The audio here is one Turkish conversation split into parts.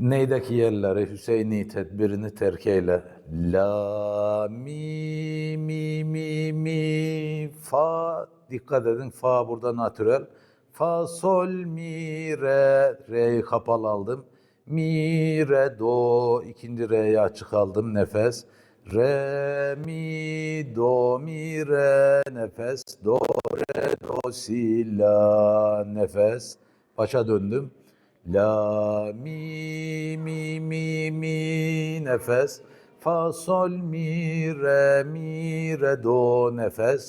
Neydeki yerleri Hüseyin'i tedbirini terk eyle. La mi mi mi mi fa dikkat edin fa burada natürel. Fa sol mi re re'yi kapalı aldım. Mi re do ikinci re'yi açık aldım nefes. Re mi do mi re nefes. Do re do si la nefes. Başa döndüm. La mi nefes. Fa sol mi re mi re do nefes.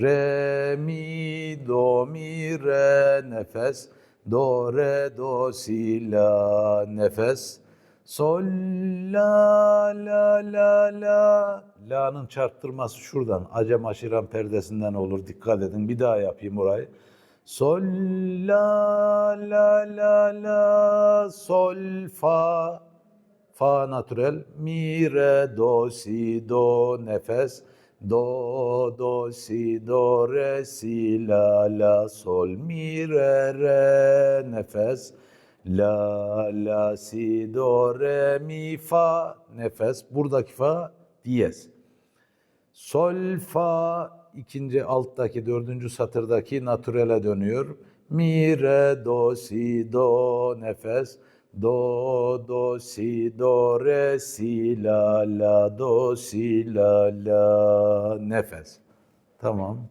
Re mi do mi re nefes. Do re do si la nefes. Sol la la la la. La'nın çarptırması şuradan. Acem aşiran perdesinden olur. Dikkat edin. Bir daha yapayım orayı. Sol la la la la sol fa fa natürel mi re do si do nefes do do si do re si la la sol mi re re nefes la la si do re mi fa nefes buradaki fa diyez. Sol fa ikinci alttaki dördüncü satırdaki natürele dönüyor. Mi re do si do nefes do do si do re si la la do si la la nefes. Tamam.